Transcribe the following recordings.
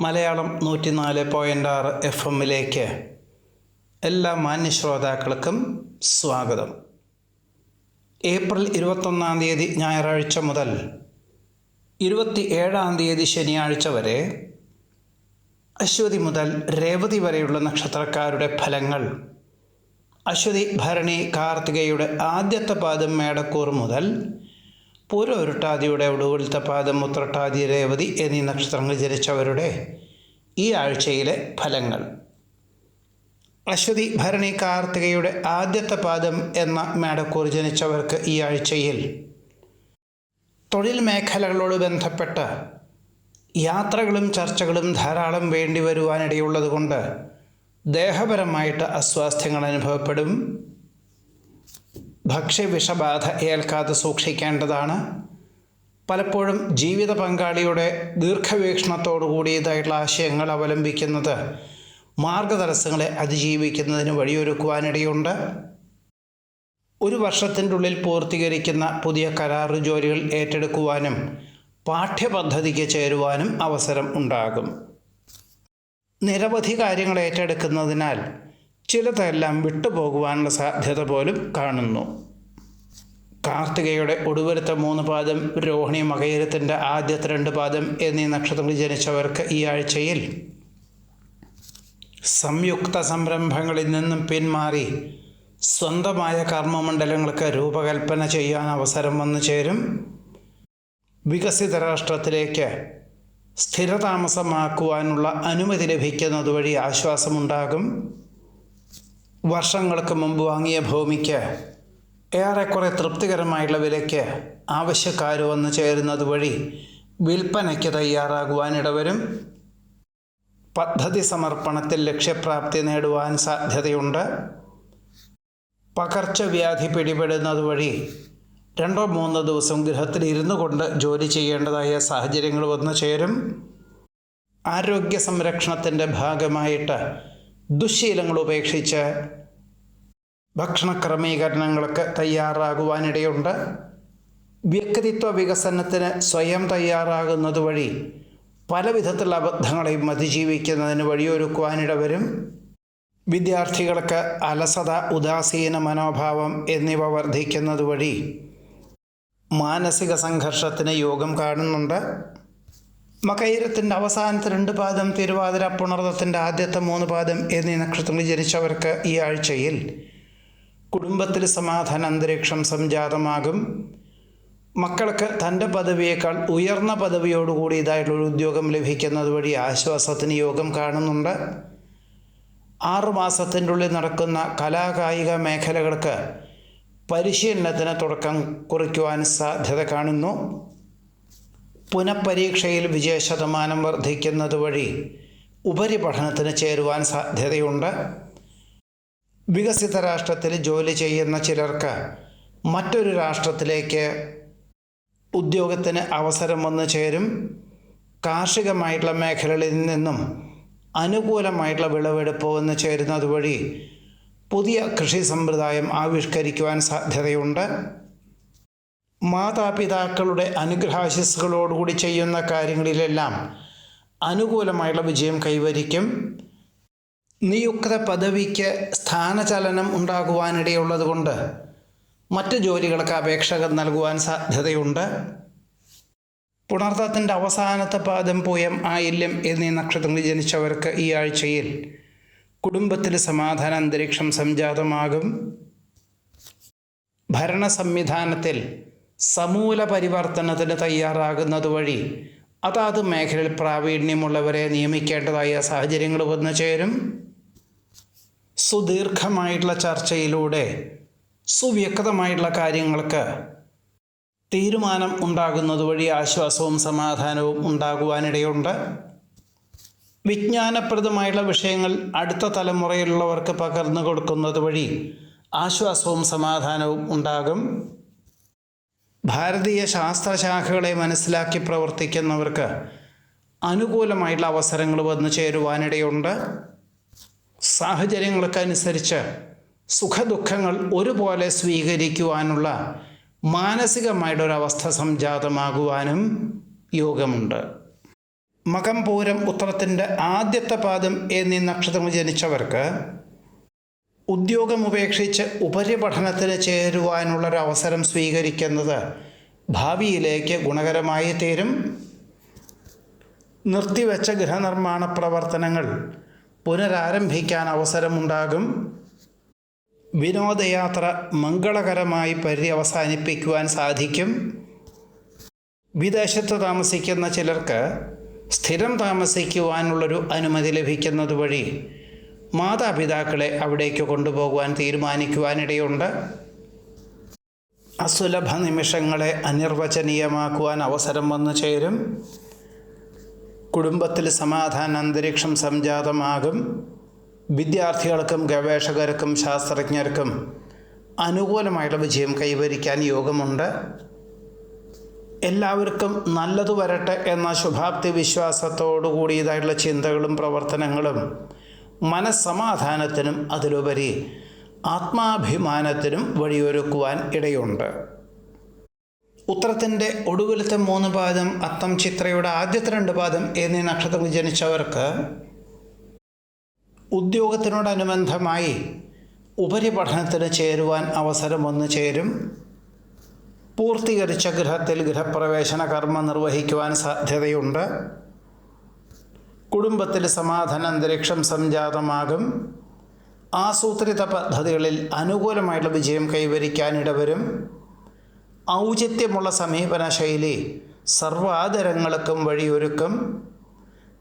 മലയാളം നൂറ്റിനാല് പോയിന്റ് ആറ് എഫ് എമ്മിലേക്ക് എല്ലാ മാന്യ ശ്രോതാക്കൾക്കും സ്വാഗതം. ഏപ്രിൽ ഇരുപത്തൊന്നാം തീയതി ഞായറാഴ്ച മുതൽ ഇരുപത്തി ഏഴാം തീയതി ശനിയാഴ്ച വരെ അശ്വതി മുതൽ രേവതി വരെയുള്ള നക്ഷത്രക്കാരുടെ ഫലങ്ങൾ അശ്വതി ഭരണി കാർത്തികയുടെ ആദ്യത്തെ പാദം മേടക്കൂർ മുതൽ പൂരൊരുട്ടാതിയുടെ ഒടുവിലത്തെ പാദം മുത്രട്ടാദി രേവതി എന്നീ നക്ഷത്രങ്ങൾ ജനിച്ചവരുടെ ഈ ആഴ്ചയിലെ ഫലങ്ങൾ. അശ്വതി ഭരണി കാർത്തികയുടെ ആദ്യത്തെ പാദം എന്ന മേടക്കൂർ ജനിച്ചവർക്ക് ഈ ആഴ്ചയിൽ തൊഴിൽ മേഖലകളോട് ബന്ധപ്പെട്ട് യാത്രകളും ചർച്ചകളും ധാരാളം വേണ്ടി വരുവാനിടയുള്ളതുകൊണ്ട് ദേഹപരമായിട്ട് അസ്വാസ്ഥ്യങ്ങൾ അനുഭവപ്പെടും. ഭക്ഷ്യവിഷബാധ ഏൽക്കാതെ സൂക്ഷിക്കേണ്ടതാണ്. പലപ്പോഴും ജീവിത പങ്കാളിയുടെ ദീർഘവീക്ഷണത്തോടു കൂടിയതായിട്ടുള്ള ആശയങ്ങൾ അവലംബിക്കുന്നത് മാർഗതടസ്സങ്ങളെ അതിജീവിക്കുന്നതിന് വഴിയൊരുക്കുവാനിടയുണ്ട്. ഒരു വർഷത്തിന്റെ ഉള്ളിൽ പൂർത്തീകരിക്കുന്ന പുതിയ കരാറ് ജോലികൾ ഏറ്റെടുക്കുവാനും പാഠ്യപദ്ധതിക്ക് ചേരുവാനും അവസരം ഉണ്ടാകും. നിരവധി കാര്യങ്ങൾ ഏറ്റെടുക്കുന്നതിനാൽ ചിലതെല്ലാം വിട്ടുപോകുവാനുള്ള സാധ്യത പോലും കാണുന്നു. കാർത്തികയുടെ ഒടുവിലത്തെ മൂന്ന് പാദം രോഹിണി മകയിരത്തിന്റെ ആദ്യത്തെ രണ്ട് പാദം എന്നീ നക്ഷത്രങ്ങൾ ജനിച്ചവർക്ക് ഈ ആഴ്ചയിൽ സംയുക്ത സംരംഭങ്ങളിൽ നിന്നും പിന്മാറി സ്വന്തമായ കർമ്മമണ്ഡലങ്ങൾക്ക് രൂപകൽപ്പന ചെയ്യാൻ അവസരം വന്നു ചേരും. വികസിത രാഷ്ട്രത്തിലേക്ക് സ്ഥിരതാമസമാക്കുവാനുള്ള അനുമതി ലഭിക്കുന്നതുവഴി ആശ്വാസമുണ്ടാകും. വർഷങ്ങൾക്ക് മുമ്പ് വാങ്ങിയ ഭൂമിക്ക് ഏറെക്കുറെ തൃപ്തികരമായുള്ള വിലയ്ക്ക് ആവശ്യക്കാർ വന്നു ചേരുന്നത് വഴി വിൽപ്പനയ്ക്ക് തയ്യാറാകുവാനിടവരും. പദ്ധതി സമർപ്പണത്തിൽ ലക്ഷ്യപ്രാപ്തി നേടുവാൻ സാധ്യതയുണ്ട്. പകർച്ചവ്യാധി പിടിപെടുന്നത് വഴി രണ്ടോ മൂന്നോ ദിവസം ഗൃഹത്തിൽ ഇരുന്നു കൊണ്ട് ജോലി ചെയ്യേണ്ടതായ സാഹചര്യങ്ങൾ വന്നു ചേരും. ആരോഗ്യ സംരക്ഷണത്തിന്റെ ഭാഗമായിട്ട് ദുശ്ശീലങ്ങൾ ഉപേക്ഷിച്ച് ഭക്ഷണ ക്രമീകരണങ്ങൾക്ക് തയ്യാറാകുവാനിടയുണ്ട്. വ്യക്തിത്വ വികസനത്തിന് സ്വയം തയ്യാറാകുന്നത് വഴി പല വിധത്തിലുള്ള അബദ്ധങ്ങളെയും അതിജീവിക്കുന്നതിന് വഴിയൊരുക്കുവാനിട വരും വിദ്യാർത്ഥികൾക്ക് അലസത ഉദാസീന മനോഭാവം എന്നിവ വർദ്ധിക്കുന്നത് വഴി മാനസിക സംഘർഷത്തിന് യോഗം കാണുന്നുണ്ട്. മകൈരത്തിന്റെ അവസാനത്തെ രണ്ട് പാദം തിരുവാതിര പുണർദത്തിന്റെ ആദ്യത്തെ മൂന്ന് പാദം എന്നീ നക്ഷത്രങ്ങളിൽ ജനിച്ചവർക്ക് ഈ ആഴ്ചയിൽ കുടുംബത്തിൽ സമാധാന അന്തരീക്ഷം സംജാതമാകും. മക്കൾക്ക് തന്റെ പദവിയേക്കാൾ ഉയർന്ന പദവിയോടുകൂടി ഇതായിട്ടുള്ളൊരു ഉദ്യോഗം ലഭിക്കുന്നത് വഴി ആശ്വാസത്തിന് യോഗം കാണുന്നുണ്ട്. ആറുമാസത്തിന്റെ ഉള്ളിൽ നടക്കുന്ന കലാകായിക മേഖലകൾക്ക് പരിശീലനത്തിന് തുടക്കം കുറിക്കുവാൻ സാധ്യത കാണുന്നു. പുനഃപരീക്ഷയിൽ വിജയശതമാനം വർദ്ധിക്കുന്നത് വഴി ഉപരിപഠനത്തിന് ചേരുവാൻ സാധ്യതയുണ്ട്. വികസിത രാഷ്ട്രത്തിൽ ജോലി ചെയ്യുന്ന ചിലർക്ക് മറ്റൊരു രാഷ്ട്രത്തിലേക്ക് ഉദ്യോഗത്തിന് അവസരം വന്നു ചേരും. കാർഷികമായിട്ടുള്ള മേഖലകളിൽ നിന്നും അനുകൂലമായിട്ടുള്ള വിളവെടുപ്പ് വന്നു ചേരുന്നത് വഴി പുതിയ കൃഷി സമ്പ്രദായം ആവിഷ്കരിക്കുവാൻ സാധ്യതയുണ്ട്. മാതാപിതാക്കളുടെ അനുഗ്രഹാശിസ്സുകളോടുകൂടി ചെയ്യുന്ന കാര്യങ്ങളിലെല്ലാം അനുകൂലമായുള്ള വിജയം കൈവരിക്കും. നിയുക്ത പദവിക്ക് സ്ഥാനചലനം ഉണ്ടാകുവാനിടയുള്ളത് കൊണ്ട് മറ്റ് ജോലികൾക്ക് അപേക്ഷകൾ നൽകുവാൻ സാധ്യതയുണ്ട്. പുണർത്തത്തിന്റെ അവസാനത്തെ പാദം പൂയം ആയില്യം എന്നീ നക്ഷത്രങ്ങളിൽ ജനിച്ചവർക്ക് ഈ ആഴ്ചയിൽ കുടുംബത്തിൽ സമാധാന അന്തരീക്ഷം സംജാതമാകും. ഭരണ സംവിധാനത്തിൽ സമൂല പരിവർത്തനത്തിന് തയ്യാറാകുന്നത് വഴി അതാത് മേഖലയിൽ പ്രാവീണ്യമുള്ളവരെ നിയമിക്കേണ്ടതായ സാഹചര്യങ്ങൾ വന്നു ചേരും സുദീർഘമായിട്ടുള്ള ചർച്ചയിലൂടെ സുവ്യക്തമായിട്ടുള്ള കാര്യങ്ങൾക്ക് തീരുമാനം ഉണ്ടാകുന്നത് വഴി ആശ്വാസവും സമാധാനവും ഉണ്ടാകുവാനിടയുണ്ട്. വിജ്ഞാനപ്രദമായുള്ള വിഷയങ്ങൾ അടുത്ത തലമുറയിലുള്ളവർക്ക് പകർന്നു കൊടുക്കുന്നത് വഴി ആശ്വാസവും സമാധാനവും ഉണ്ടാകും. ഭാരതീയ ശാസ്ത്രശാഖകളെ മനസ്സിലാക്കി പ്രവർത്തിക്കുന്നവർക്ക് അനുകൂലമായിട്ടുള്ള അവസരങ്ങൾ വന്നു ചേരുവാനിടയുണ്ട്. സാഹചര്യങ്ങൾക്കനുസരിച്ച് സുഖദുഃഖങ്ങൾ ഒരുപോലെ സ്വീകരിക്കുവാനുള്ള മാനസികമായിട്ടൊരവസ്ഥ സംജാതമാകുവാനും യോഗമുണ്ട്. മകം പൂരം ഉത്തരത്തിന്റെ ആദ്യത്തെ പാദം എന്നീ നക്ഷത്രങ്ങൾ ജനിച്ചവർക്ക് ഉദ്യോഗം ഉപേക്ഷിച്ച് ഉപരിപഠനത്തിന് ചേരുവാനുള്ളൊരവസരം സ്വീകരിക്കുന്നത് ഭാവിയിലേക്ക് ഗുണകരമായി തീരും. നിർത്തിവെച്ച ഗൃഹനിർമ്മാണ പ്രവർത്തനങ്ങൾ പുനരാരംഭിക്കാൻ അവസരമുണ്ടാകും വിനോദയാത്ര മംഗളകരമായി പര്യവസാനിപ്പിക്കുവാൻ സാധിക്കും. വിദേശത്ത് താമസിക്കുന്ന ചിലർക്ക് സ്ഥിരം താമസിക്കുവാനുള്ളൊരു അനുമതി ലഭിക്കുന്നത് വഴി മാതാപിതാക്കളെ അവിടേക്ക് കൊണ്ടുപോകുവാൻ തീരുമാനിക്കുവാനിടയുണ്ട്. അസുലഭ നിമിഷങ്ങളെ അനിർവചനീയമാക്കുവാൻ അവസരം വന്നു ചേരും. കുടുംബത്തിൽ സമാധാന അന്തരീക്ഷം സംജാതമാകും. വിദ്യാർത്ഥികൾക്കും ഗവേഷകർക്കും ശാസ്ത്രജ്ഞർക്കും അനുകൂലമായുള്ള വിജയം കൈവരിക്കാൻ യോഗമുണ്ട്. എല്ലാവർക്കും നല്ലതു വരട്ടെ എന്ന ശുഭാപ്തി വിശ്വാസത്തോടു കൂടിയതായിട്ടുള്ള ചിന്തകളും പ്രവർത്തനങ്ങളും മനസ്സമാധാനത്തിനും അതിലുപരി ആത്മാഭിമാനത്തിനും വഴിയൊരുക്കുവാൻ ഇടയുണ്ട്. ഉത്തരത്തിന്റെ ഒടുവിലത്തെ മൂന്ന് പാദം അത്തം ചിത്രയുടെ ആദ്യത്തെ രണ്ട് പാദം എന്നീ നക്ഷത്രങ്ങൾ ജനിച്ചവർക്ക് ഉദ്യോഗത്തിനോടനുബന്ധമായി ഉപരിപഠനത്തിന് ചേരുവാൻ അവസരം വന്നു ചേരും. പൂർത്തീകരിച്ച ഗൃഹത്തിൽ ഗൃഹപ്രവേശന കർമ്മം നിർവഹിക്കുവാൻ സാധ്യതയുണ്ട്. കുടുംബത്തിൽ സമാധാന അന്തരീക്ഷം സംജാതമാകും. ആസൂത്രിത പദ്ധതികളിൽ അനുകൂലമായിട്ടുള്ള വിജയം കൈവരിക്കാനിടവരും ഔചിത്യമുള്ള സമീപന ശൈലി സർവാദരങ്ങൾക്കും വഴിയൊരുക്കും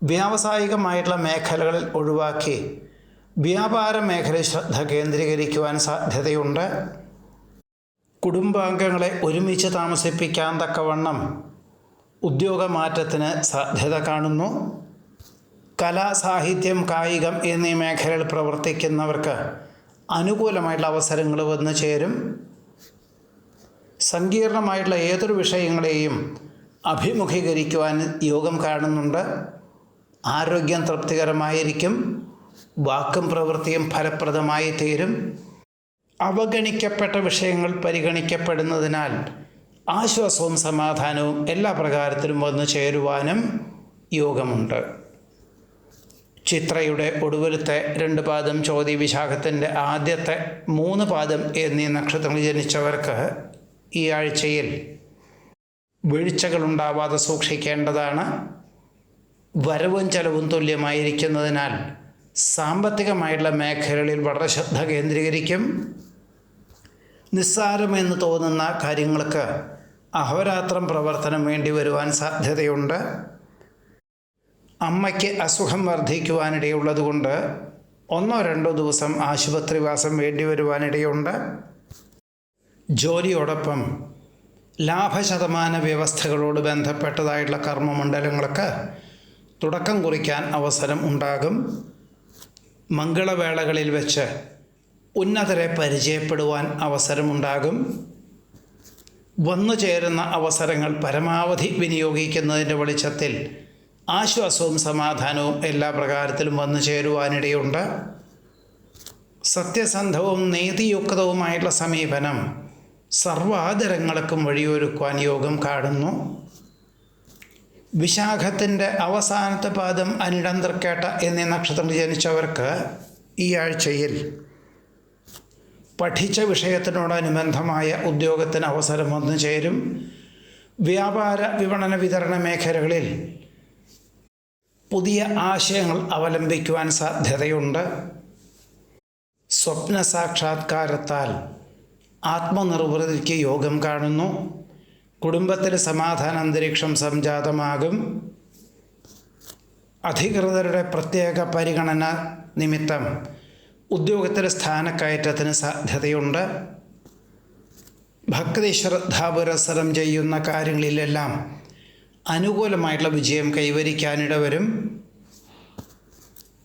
വ്യാവസായികമായിട്ടുള്ള മേഖലകളിൽ ഒഴിവാക്കി വ്യാപാര മേഖലയിൽ ശ്രദ്ധ കേന്ദ്രീകരിക്കുവാൻ സാധ്യതയുണ്ട്. കുടുംബാംഗങ്ങളെ ഒരുമിച്ച് താമസിപ്പിക്കാൻ തക്കവണ്ണം ഉദ്യോഗമാറ്റത്തിന് സാധ്യത കാണുന്നു. കലാ സാഹിത്യം കായികം എന്നീ മേഖലയിൽ പ്രവർത്തിക്കുന്നവർക്ക് അനുകൂലമായിട്ടുള്ള അവസരങ്ങൾ വന്നു ചേരും. സങ്കീർണമായിട്ടുള്ള ഏതൊരു വിഷയങ്ങളെയും അഭിമുഖീകരിക്കുവാൻ യോഗം കാണുന്നുണ്ട്. ആരോഗ്യം തൃപ്തികരമായിരിക്കും. വാക്കും പ്രവൃത്തിയും ഫലപ്രദമായി തീരും. അവഗണിക്കപ്പെട്ട വിഷയങ്ങൾ പരിഗണിക്കപ്പെടുന്നതിനാൽ ആശ്വാസവും സമാധാനവും എല്ലാ പ്രകാരത്തിലും വന്നു ചേരുവാനും യോഗമുണ്ട്. ചിത്രയുടെ ഒടുവിലത്തെ രണ്ട് പാദം ചോതി വിശാഖത്തിന്റെ ആദ്യത്തെ മൂന്ന് പാദം എന്നീ നക്ഷത്രങ്ങൾ ജനിച്ചവർക്ക് ഈ ആഴ്ചയിൽ വീഴ്ചകളുണ്ടാവാതെ സൂക്ഷിക്കേണ്ടതാണ്. വരവും ചെലവും തുല്യമായിരിക്കുന്നതിനാൽ സാമ്പത്തികമായുള്ള മേഖലകളിൽ വളരെ ശ്രദ്ധ കേന്ദ്രീകരിക്കും. നിസ്സാരമെന്ന് തോന്നുന്ന കാര്യങ്ങൾക്ക് അഹോരാത്രം പ്രവർത്തനം വേണ്ടി വരുവാൻ സാധ്യതയുണ്ട്. അമ്മയ്ക്ക് അസുഖം വർദ്ധിക്കുവാനിടയുള്ളതുകൊണ്ട് ഒന്നോ രണ്ടോ ദിവസം ആശുപത്രിവാസം വേണ്ടി വരുവാനിടയുണ്ട്. ജോലിയോടൊപ്പം ലാഭശതമാന വ്യവസ്ഥകളോട് ബന്ധപ്പെട്ടതായിട്ടുള്ള കർമ്മമണ്ഡലങ്ങൾക്ക് തുടക്കം കുറിക്കാൻ അവസരം ഉണ്ടാകും. മംഗളവേളകളിൽ വെച്ച് ഉന്നതരെ പരിചയപ്പെടുവാൻ അവസരമുണ്ടാകും വന്നു ചേരുന്ന അവസരങ്ങൾ പരമാവധി വിനിയോഗിക്കുന്നതിന്റെ വെളിച്ചത്തിൽ ആശ്വാസവും സമാധാനവും എല്ലാ പ്രകാരത്തിലും വന്നു ചേരുവാനിടയുണ്ട് സത്യസന്ധവും നീതിയുക്തവുമായിട്ടുള്ള സമീപനം സർവാദരങ്ങൾക്കും വഴിയൊരുക്കുവാൻ യോഗം കാണുന്നു. വിശാഖത്തിന്റെ അവസാനത്തെ പാദം അനിടം തൃക്കേട്ട എന്നീ നക്ഷത്രം ജനിച്ചവർക്ക് ഈ ആഴ്ചയിൽ പഠിച്ച വിഷയത്തിനോടനുബന്ധമായ ഉദ്യോഗത്തിന് അവസരം വന്നു ചേരും. വ്യാപാര വിപണന വിതരണ മേഖലകളിൽ പുതിയ ആശയങ്ങൾ അവലംബിക്കുവാൻ സാധ്യതയുണ്ട്. സ്വപ്ന സാക്ഷാത്കാരത്താൽ ആത്മനിർവൃതിക്ക് യോഗം കാണുന്നു. കുടുംബത്തിൽ സമാധാന അന്തരീക്ഷം സംജാതമാകും. അധികൃതരുടെ പ്രത്യേക പരിഗണന നിമിത്തം ഉദ്യോഗത്തിൽ സ്ഥാനക്കയറ്റത്തിന് സാധ്യതയുണ്ട്. ഭക്തി ശ്രദ്ധാപുരസരം ചെയ്യുന്ന കാര്യങ്ങളിലെല്ലാം അനുകൂലമായിട്ടുള്ള വിജയം കൈവരിക്കാനിട വരും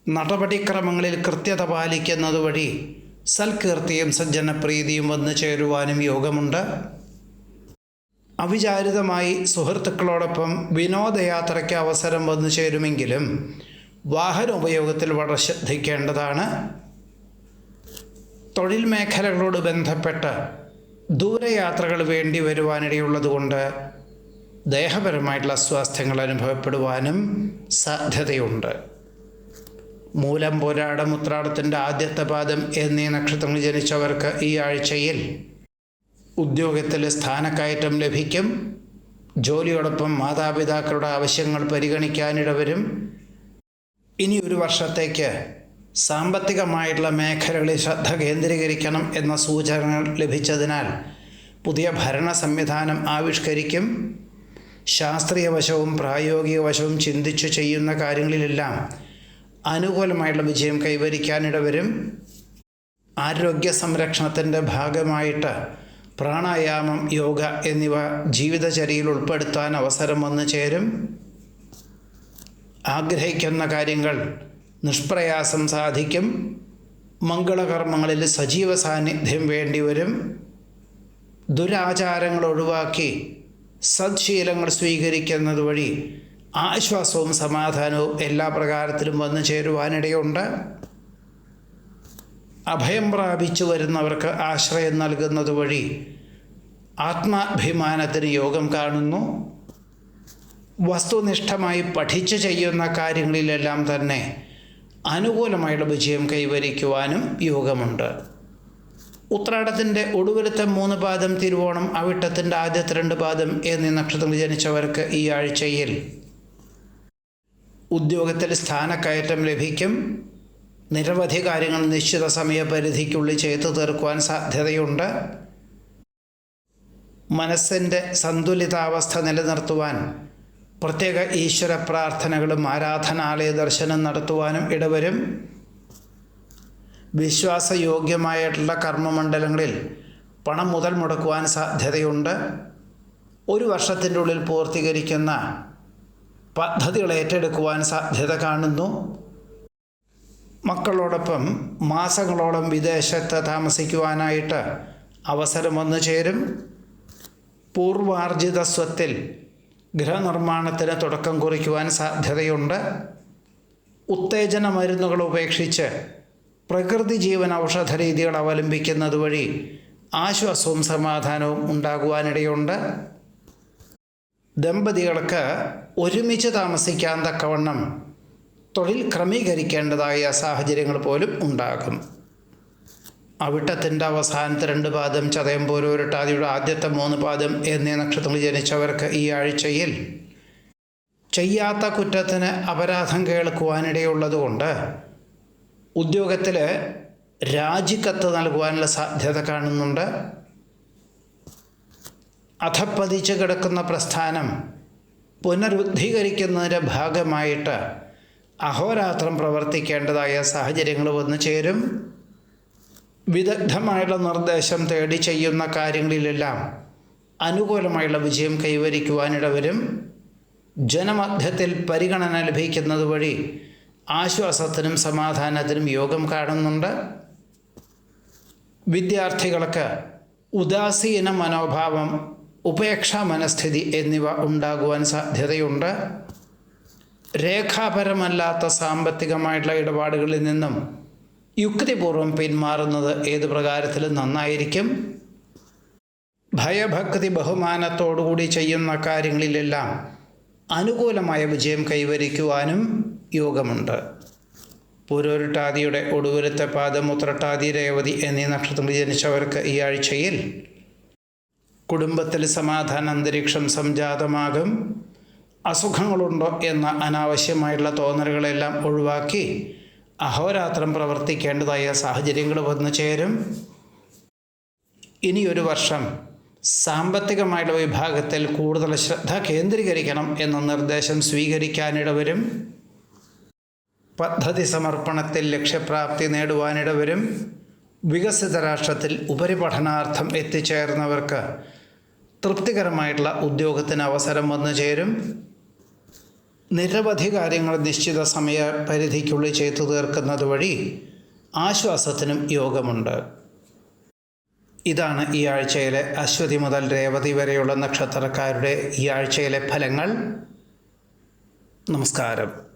നടപടിക്രമങ്ങളിൽ കൃത്യത പാലിക്കുന്നത് വഴി സൽകീർത്തിയും സജ്ജനപ്രീതിയും വന്നു ചേരുവാനും യോഗമുണ്ട്. അവിചാരിതമായി സുഹൃത്തുക്കളോടൊപ്പം വിനോദയാത്രയ്ക്ക് അവസരം വന്നു ചേരുമെങ്കിലും വാഹന ഉപയോഗത്തിൽ വളരെ ശ്രദ്ധിക്കേണ്ടതാണ്. തൊഴിൽ മേഖലകളോട് ബന്ധപ്പെട്ട് ദൂരയാത്രകൾ വേണ്ടി വരുവാനിടയുള്ളതുകൊണ്ട് ദേഹപരമായിട്ടുള്ള അസ്വാസ്ഥ്യങ്ങൾ അനുഭവപ്പെടുവാനും സാധ്യതയുണ്ട്. മൂലം പോരാടം ഉത്രാടത്തിന്റെ ആദ്യത്തെ പാദം എന്നീ നക്ഷത്രങ്ങൾ ജനിച്ചവർക്ക് ഈ ആഴ്ചയിൽ ഉദ്യോഗത്തിൽ സ്ഥാനക്കയറ്റം ലഭിക്കും. ജോലിയോടൊപ്പം മാതാപിതാക്കളുടെ ആവശ്യങ്ങൾ പരിഗണിക്കാനിടവരും. ഇനി ഒരു വർഷത്തേക്ക് സാമ്പത്തികമായിട്ടുള്ള മേഖലകളിൽ ശ്രദ്ധ കേന്ദ്രീകരിക്കണം എന്ന സൂചനകൾ ലഭിച്ചതിനാൽ പുതിയ ഭരണ സംവിധാനം ആവിഷ്കരിക്കും. ശാസ്ത്രീയ വശവും പ്രായോഗിക വശവും ചിന്തിച്ചു ചെയ്യുന്ന കാര്യങ്ങളിലെല്ലാം അനുകൂലമായിട്ടുള്ള വിജയം കൈവരിക്കാനിടവരും ആരോഗ്യ സംരക്ഷണത്തിന്റെ ഭാഗമായിട്ട് പ്രാണായാമം യോഗ എന്നിവ ജീവിതചര്യയിൽ ഉൾപ്പെടുത്താൻ അവസരം വന്നു ചേരും. ആഗ്രഹിക്കുന്ന കാര്യങ്ങൾ നിഷ്പ്രയാസം സാധിക്കും. മംഗളകർമ്മങ്ങളിൽ സജീവ സാന്നിധ്യം വേണ്ടിവരും ദുരാചാരങ്ങൾ ഒഴിവാക്കി സദ്ശീലങ്ങൾ സ്വീകരിക്കുന്നത് വഴി ആശ്വാസവും സമാധാനവും എല്ലാ പ്രകാരത്തിലും വന്നു ചേരുവാനിടയുണ്ട്. അഭയം പ്രാപിച്ചു വരുന്നവർക്ക് ആശ്രയം നൽകുന്നത് വഴി ആത്മാഭിമാനത്തിന് യോഗം കാണുന്നു. വസ്തുനിഷ്ഠമായി പഠിച്ചു ചെയ്യുന്ന കാര്യങ്ങളിലെല്ലാം തന്നെ അനുകൂലമായുള്ള വിജയം കൈവരിക്കുവാനും യോഗമുണ്ട്. ഉത്രാടത്തിന്റെ ഒടുവിലത്തെ മൂന്ന് പാദം തിരുവോണം അവിട്ടത്തിന്റെ ആദ്യത്തെ രണ്ട് പാദം എന്നീ നക്ഷത്രങ്ങൾ ജനിച്ചവർക്ക് ഈ ആഴ്ചയിൽ ഉദ്യോഗത്തിൽ സ്ഥാനക്കയറ്റം ലഭിക്കും. നിരവധി കാര്യങ്ങൾ നിശ്ചിത സമയപരിധിക്കുള്ളിൽ ചെയ്തു തീർക്കുവാൻ സാധ്യതയുണ്ട്. മനസ്സിന്റെ സന്തുലിതാവസ്ഥ നിലനിർത്തുവാൻ പ്രത്യേക ഈശ്വര പ്രാർത്ഥനകളും ആരാധനാലയ ദർശനം നടത്തുവാനും ഇടവരും. വിശ്വാസയോഗ്യമായിട്ടുള്ള കർമ്മമണ്ഡലങ്ങളിൽ പണം മുതൽ മുടക്കുവാൻ സാധ്യതയുണ്ട്. ഒരു വർഷത്തിന്റെ ഉള്ളിൽ പൂർത്തീകരിക്കുന്ന പദ്ധതികൾ ഏറ്റെടുക്കുവാൻ സാധ്യത കാണുന്നു. മക്കളോടൊപ്പം മാസങ്ങളോളം വിദേശത്ത് താമസിക്കുവാനായിട്ട് അവസരം വന്നു ചേരും. പൂർവാർജിത സ്വത്തിൽ ഗൃഹനിർമ്മാണത്തിന് തുടക്കം കുറിക്കുവാൻ സാധ്യതയുണ്ട്. ഉത്തേജന മരുന്നുകൾ ഉപേക്ഷിച്ച് പ്രകൃതി ജീവൻ ഔഷധ രീതികൾ അവലംബിക്കുന്നത് വഴി ആശ്വാസവും സമാധാനവും ഉണ്ടാകുവാനിടയുണ്ട്. ദമ്പതികൾക്ക് ഒരുമിച്ച് താമസിക്കാൻ തക്കവണ്ണം തൊഴിൽ ക്രമീകരിക്കേണ്ടതായ സാഹചര്യങ്ങൾ പോലും ഉണ്ടാകും. അവിട്ടത്തിന്റെ അവസാനത്തെ രണ്ട് പാദം ചതയം പോരൂരട്ടാതിയുടെ ആദ്യത്തെ മൂന്ന് പാദം എന്നീ നക്ഷത്രങ്ങൾ ജനിച്ചവർക്ക് ഈ ആഴ്ചയിൽ ചെയ്യാത്ത കുറ്റത്തിന് അപരാധം കേൾക്കുവാനിടയുള്ളതുകൊണ്ട് ഉദ്യോഗത്തിൽ രാജിക്കത്ത് നൽകുവാനുള്ള സാധ്യത കാണുന്നുണ്ട്. അധപ്പതിച്ച് കിടക്കുന്ന പ്രസ്ഥാനം പുനരുദ്ധീകരിക്കുന്നതിന്റെ ഭാഗമായിട്ട് അഹോരാത്രം പ്രവർത്തിക്കേണ്ടതായ സാഹചര്യങ്ങൾ വന്നു ചേരും. വിദഗ്ധമായുള്ള നിർദ്ദേശം തേടി ചെയ്യുന്ന കാര്യങ്ങളിലെല്ലാം അനുകൂലമായുള്ള വിജയം കൈവരിക്കുവാനിടവരും. ജനമധ്യത്തിൽ പരിഗണന ലഭിക്കുന്നത് വഴി ആശ്വാസത്തിനും സമാധാനത്തിനും യോഗം കാണുന്നുണ്ട്. വിദ്യാർത്ഥികൾക്ക് ഉദാസീന മനോഭാവം ഉപേക്ഷാ മനസ്ഥിതി എന്നിവ ഉണ്ടാകുവാൻ സാധ്യതയുണ്ട്. രേഖാപരമല്ലാത്ത സാമ്പത്തികമായിട്ടുള്ള ഇടപാടുകളിൽ നിന്നും യുക്തിപൂർവം പിന്മാറുന്നത് ഏത് പ്രകാരത്തിലും നന്നായിരിക്കും. ഭയഭക്തി ബഹുമാനത്തോടുകൂടി ചെയ്യുന്ന കാര്യങ്ങളിലെല്ലാം അനുകൂലമായ വിജയം കൈവരിക്കുവാനും യോഗമുണ്ട്. പുരോരുട്ടാദിയുടെ ഒടുവിലത്തെ പാദം ഉത്രട്ടാതി രേവതി എന്നീ നക്ഷത്രങ്ങൾ ജനിച്ചവർക്ക് ഈ ആഴ്ചയിൽ കുടുംബത്തിൽ സമാധാന അന്തരീക്ഷം സംജാതമാകും. അസുഖങ്ങളുണ്ടോ എന്ന അനാവശ്യമായുള്ള തോന്നലുകളെല്ലാം ഒഴിവാക്കി അഹോരാത്രം പ്രവർത്തിക്കേണ്ടതായ സാഹചര്യങ്ങൾ വന്നു ചേരും. ഇനിയൊരു വർഷം സാമ്പത്തികമായുള്ള വിഭാഗത്തിൽ കൂടുതൽ ശ്രദ്ധ കേന്ദ്രീകരിക്കണം എന്ന നിർദ്ദേശം സ്വീകരിക്കാനിടവരും. പദ്ധതി സമർപ്പണത്തിൽ ലക്ഷ്യപ്രാപ്തി നേടുവാനിടവരും. വികസിത രാഷ്ട്രത്തിൽ ഉപരിപഠനാർത്ഥം എത്തിച്ചേർന്നവർക്ക് തൃപ്തികരമായിട്ടുള്ള ഉദ്യോഗത്തിന് അവസരം വന്നു ചേരും. നിരവധി കാര്യങ്ങൾ നിശ്ചിത സമയ പരിധിക്കുള്ളിൽ ചെയ്തു തീർക്കുന്നത് വഴി ആശ്വാസത്തിനും യോഗമുണ്ട്. ഇതാണ് ഈ ആഴ്ചയിലെ അശ്വതി മുതൽ രേവതി വരെയുള്ള നക്ഷത്രക്കാരുടെ ഈ ആഴ്ചയിലെ ഫലങ്ങൾ. നമസ്കാരം.